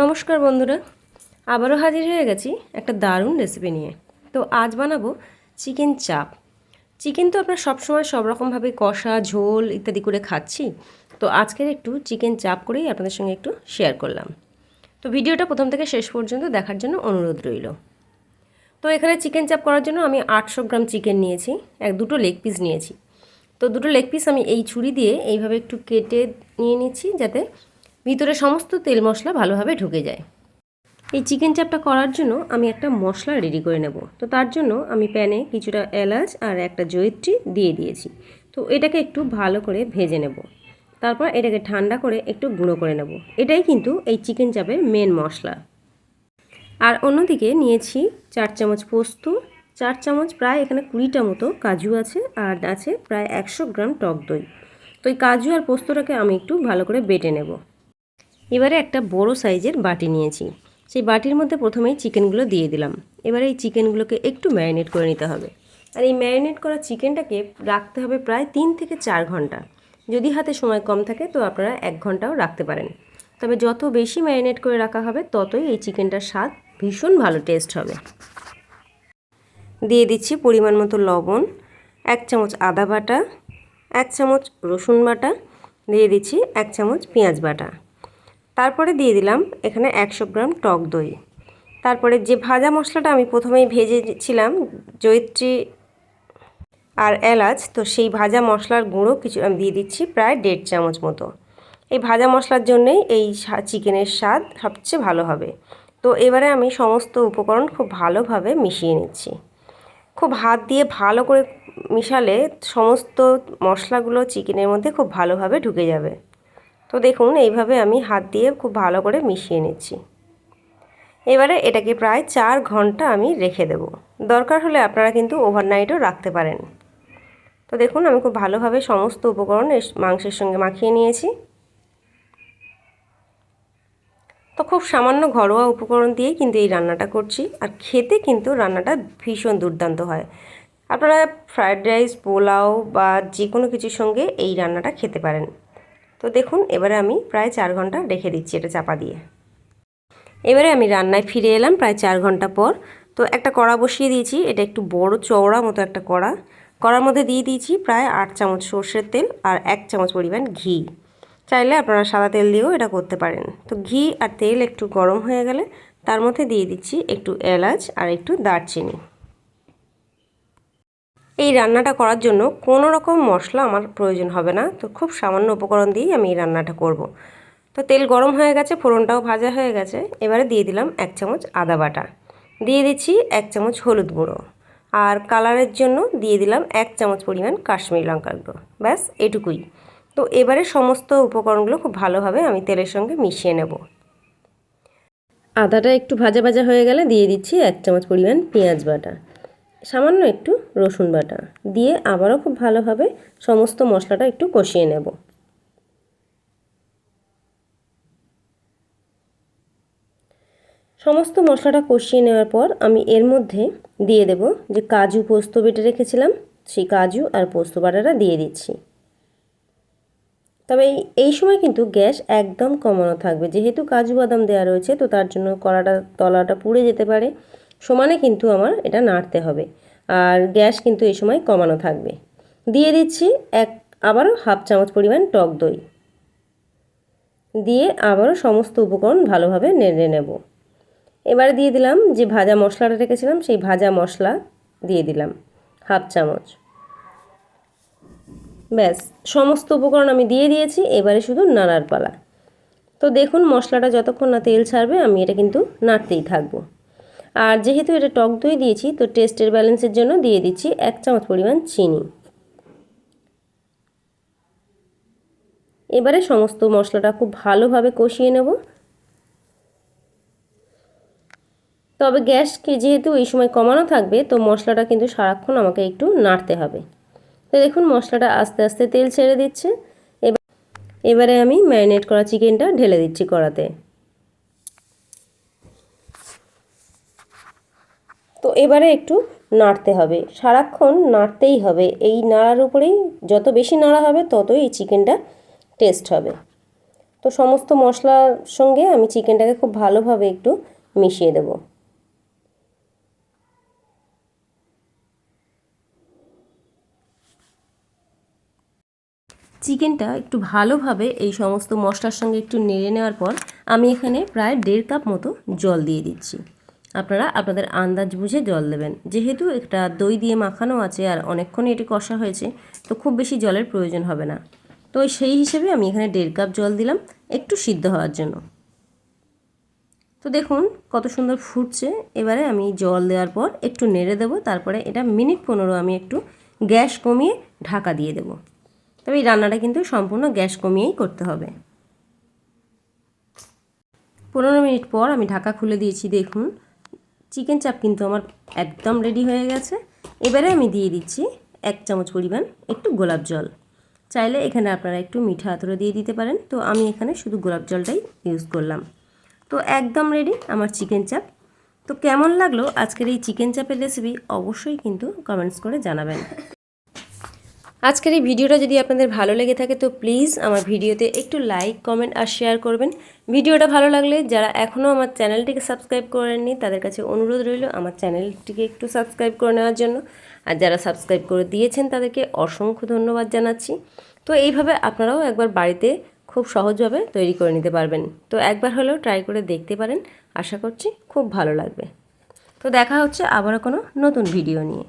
নমস্কার বন্ধুরা, আবারও হাজির হয়ে গেছি একটা দারুণ রেসিপি নিয়ে। তো আজ বানাবো চিকেন চাপ। চিকেন তো আপনার সবসময় সব রকমভাবে কষা, ঝোল ইত্যাদি করে খাচ্ছি। তো আজকের একটু চিকেন চাপ করেই আপনাদের সঙ্গে একটু শেয়ার করলাম। তো ভিডিওটা প্রথম থেকে শেষ পর্যন্ত দেখার জন্য অনুরোধ রইল। তো এখানে চিকেন চাপ করার জন্য আমি আটশো গ্রাম চিকেন নিয়েছি, এক দুটো লেগ পিস নিয়েছি। তো দুটো লেগ পিস আমি এই ছুরি দিয়ে এইভাবে একটু কেটে নিয়ে নিচ্ছি যাতে ভিতরে সমস্ত তেল মশলা ভালোভাবে ঢুকে যায়। এই চিকেন চাপটা করার জন্য আমি একটা মশলা রেডি করে নেব। তো তার জন্য আমি প্যানে কিছুটা এলাচ আর একটা জয়িত্রী দিয়ে দিয়েছি। তো এটাকে একটু ভালো করে ভেজে নেব। তারপর এটাকে ঠান্ডা করে একটু গুঁড়ো করে নেব। এটাই কিন্তু এই চিকেন চাপের মেন মশলা। আর অন্যদিকে নিয়েছি চার চামচ পোস্ত। চার চামচ প্রায় এখানে কুড়িটা মতো কাজু আছে আর আছে প্রায় একশো গ্রাম টক দই। তো এই কাজু আর পোস্তটাকে আমি একটু ভালো করে বেটে নেব। এবারে একটা বড় সাইজের বাটি নিয়েছি। সেই বাটির মধ্যে প্রথমেই চিকেনগুলো দিয়ে দিলাম। এবারে এই চিকেনগুলোকে একটু ম্যারিনেট করে নিতে হবে। আর এই ম্যারিনেট করা চিকেনটাকে রাখতে হবে প্রায় তিন থেকে চার ঘণ্টা। যদি হাতে সময় কম থাকে তো আপনারা এক ঘন্টাও রাখতে পারেন। তবে যত বেশি ম্যারিনেট করে রাখা হবে, ততই এই চিকেনটার স্বাদ ভীষণ ভালো টেস্ট হবে। দিয়ে দিচ্ছি পরিমাণ মতো লবণ, এক চামচ আদা বাটা, এক চামচ রসুন বাটা, দিয়ে দিচ্ছি এক চামচ পেঁয়াজ বাটা। তারপরে দিয়ে দিলাম এখানে একশো গ্রাম টক দই। তারপরে যে ভাজা মশলাটা আমি প্রথমেই ভেজেছিলাম, জয়িত্রী আর এলাচ, তো সেই ভাজা মশলার গুঁড়ো কিছু আমি দিয়ে দিচ্ছি প্রায় দেড় চামচ মতো। এই ভাজা মশলার জন্যেই এই চিকেনের স্বাদ সবচেয়ে ভালো হবে। তো এবারে আমি সমস্ত উপকরণ খুব ভালোভাবে মিশিয়ে নিচ্ছি। খুব হাত দিয়ে ভালো করে মিশালে সমস্ত মশলাগুলো চিকেনের মধ্যে খুব ভালোভাবে ঢুকে যাবে। তো দেখুন, এইভাবে আমি হাত দিয়ে খুব ভালো করে মিশিয়ে নিচ্ছি। এবারে এটাকে প্রায় চার ঘণ্টা আমি রেখে দেব। দরকার হলে আপনারা কিন্তু ওভারনাইটও রাখতে পারেন। তো দেখুন, আমি খুব ভালোভাবে সমস্ত উপকরণ মাংসের সঙ্গে মাখিয়ে নিয়েছি। তো খুব সামান্য ঘরোয়া উপকরণ দিয়েই কিন্তু এই রান্নাটা করছি। আর খেতে কিন্তু রান্নাটা ভীষণ দুর্দান্ত হয়। আপনারা ফ্রায়েড রাইস পোলাও বা যে কোনো কিছুর সঙ্গে এই রান্নাটা খেতে পারেন। তো দেখুন, এবারে আমি প্রায় চার ঘণ্টা রেখে দিচ্ছি এটা চাপা দিয়ে। এবারে আমি রান্নায় ফিরে এলাম প্রায় চার ঘণ্টা পর। তো একটা কড়া বসিয়ে দিয়েছি, এটা একটু বড় চওড়া মতো একটা কড়া। কড়ার মধ্যে দিয়ে দিয়েছি প্রায় আট চামচ সর্ষের তেল আর এক চামচ পরিমাণ ঘি। চাইলে আপনারা সাদা তেল দিয়েও এটা করতে পারেন। তো ঘি আর তেল একটু গরম হয়ে গেলে তার মধ্যে দিয়ে দিচ্ছি একটু এলাচ আর একটু দারচিনি। এই রান্নাটা করার জন্য কোনো রকম মশলা আমার প্রয়োজন হবে না। তো খুব সামান্য উপকরণ দিয়েই আমি এই রান্নাটা করব। তো তেল গরম হয়ে গেছে, ফোড়নটাও ভাজা হয়ে গেছে। এবারে দিয়ে দিলাম এক চামচ আদা বাটা। দিয়ে দিচ্ছি এক চামচ হলুদ গুঁড়ো। আর কালারের জন্য দিয়ে দিলাম এক চামচ পরিমাণ কাশ্মীরি লঙ্কার গুঁড়ো। ব্যাস, এটুকুই। তো এবারে সমস্ত উপকরণগুলো খুব ভালোভাবে আমি তেলের সঙ্গে মিশিয়ে নেব। আদাটা একটু ভাজা ভাজা হয়ে গেলে দিয়ে দিচ্ছি এক চামচ পরিমাণ পেঁয়াজ বাটা। সামান্য একটু রসুন বাটা। দিয়ে আবারও খুব ভালোভাবে সমস্ত মশলাটা একটু কষিয়ে নেব। সমস্ত মশলাটা কষিয়ে নেওয়ার পর আমি এর মধ্যে দিয়ে দেব যে কাজু পোস্ত বেটে রেখেছিলাম, সেই কাজু আর পোস্ত বাটাটা দিয়ে দিচ্ছি। তবে এই সময় কিন্তু গ্যাস একদম কমানো থাকবে। যেহেতু কাজু বাদাম দেওয়া রয়েছে, তো তার জন্য কড়াটা, তলাটা পুড়ে যেতে পারে। সমানে কিন্তু আমার এটা নাড়তে হবে। আর গ্যাস কিন্তু এই সময় কমানো থাকবে। দিয়ে দিচ্ছি এক, আবারও হাফ চামচ পরিমাণ টক দই। দিয়ে আবারও সমস্ত উপকরণ ভালোভাবে নেড়ে নেব। এবারে দিয়ে দিলাম যে ভাজা মশলাটা রেখেছিলাম, সেই ভাজা মশলা দিয়ে দিলাম হাফ চামচ। ব্যাস, সমস্ত উপকরণ আমি দিয়ে দিয়েছি, এবারে শুধু নাড়ার পালা। তো দেখুন মশলাটা যতক্ষণ না তেল ছাড়বে, আমি এটা কিন্তু নাড়তেই থাকব। আর যেহেতু এটা টক দই দিয়েছি, তো টেস্টের ব্যালেন্সের জন্য দিয়ে দিচ্ছি এক চামচ পরিমাণ চিনি। এবারে সমস্ত মশলাটা খুব ভালোভাবে কষিয়ে নেব। তবে গ্যাসকে যেহেতু এই সময় কমানো থাকবে, তো মশলাটা কিন্তু সারাক্ষণ আমাকে একটু নাড়তে হবে। তো দেখুন, মশলাটা আস্তে আস্তে তেল ছেড়ে দিচ্ছে। এবার এবারে আমি ম্যারিনেট করা চিকেনটা ঢেলে দিচ্ছি কড়াতে। তো এবারে একটু নাড়তে হবে। সারাক্ষণ নাড়তেই হবে। এই নাড়ার উপরেই যত বেশি নাড়া হবে, ততই এই চিকেনটা টেস্ট হবে। তো সমস্ত মশলার সঙ্গে আমি চিকেনটাকে খুব ভালোভাবে একটু মিশিয়ে দেবো। চিকেনটা একটু ভালোভাবে এই সমস্ত মশলার সঙ্গে একটু নেড়ে নেওয়ার পর আমি এখানে প্রায় দেড় কাপ মতো জল দিয়ে দিচ্ছি। আপনারা আপনাদের আন্দাজ বুঝে জল দেবেন। যেহেতু একটা দই দিয়ে মাখানো আছে আর অনেকক্ষণ এটি কষা হয়েছে, তো খুব বেশি জলের প্রয়োজন হবে না। তো সেই হিসেবে আমি এখানে দেড় কাপ জল দিলাম, একটু সিদ্ধ হওয়ার জন্য। তো দেখুন কত সুন্দর ফুটছে। এবারে আমি জল দেওয়ার পর একটু নেড়ে দেবো, তারপরে এটা মিনিট পনেরো আমি একটু গ্যাস কমিয়ে ঢাকা দিয়ে দেবো। তবে এই রান্নাটা কিন্তু সম্পূর্ণ গ্যাস কমিয়েই করতে হবে। পনেরো মিনিট পর আমি ঢাকা খুলে দিয়েছি, দেখুন। চিকেন চাপ কিন্তু আমার একদম রেডি হয়ে গেছে। এবারে আমি দিয়ে দিচ্ছি এক চামচ পরিমাণ একটু গোলাপ জল। চাইলে এখানে আপনারা একটু মিঠা আতরে দিয়ে দিতে পারেন। তো আমি এখানে শুধু গোলাপ জলটাই ইউজ করলাম। তো একদম রেডি আমার চিকেন চাপ তো কেমন লাগল আজকের এই চিকেন চাপের রেসিপি অবশ্যই কিন্তু কমেন্টস করে জানাবেন। আজকের এই ভিডিওটা যদি আপনাদের ভালো লেগে থাকে, তো প্লিজ আমার ভিডিওতে একটু লাইক কমেন্ট আর শেয়ার করবেন। ভিডিওটা ভালো লাগলে যারা এখনও আমার চ্যানেলটিকে সাবস্ক্রাইব করেননি, তাদের কাছে অনুরোধ রইল আমার চ্যানেলটিকে একটু সাবস্ক্রাইব করে নেওয়ার জন্য। আর যারা সাবস্ক্রাইব করে দিয়েছেন, তাদেরকে অসংখ্য ধন্যবাদ জানাচ্ছি। তো এইভাবে আপনারাও একবার বাড়িতে খুব সহজভাবে তৈরি করে নিতে পারবেন। তো একবার হলেও ট্রাই করে দেখতে পারেন। আশা করছি খুব ভালো লাগবে। তো দেখা হচ্ছে আবারও কোনো নতুন ভিডিও নিয়ে।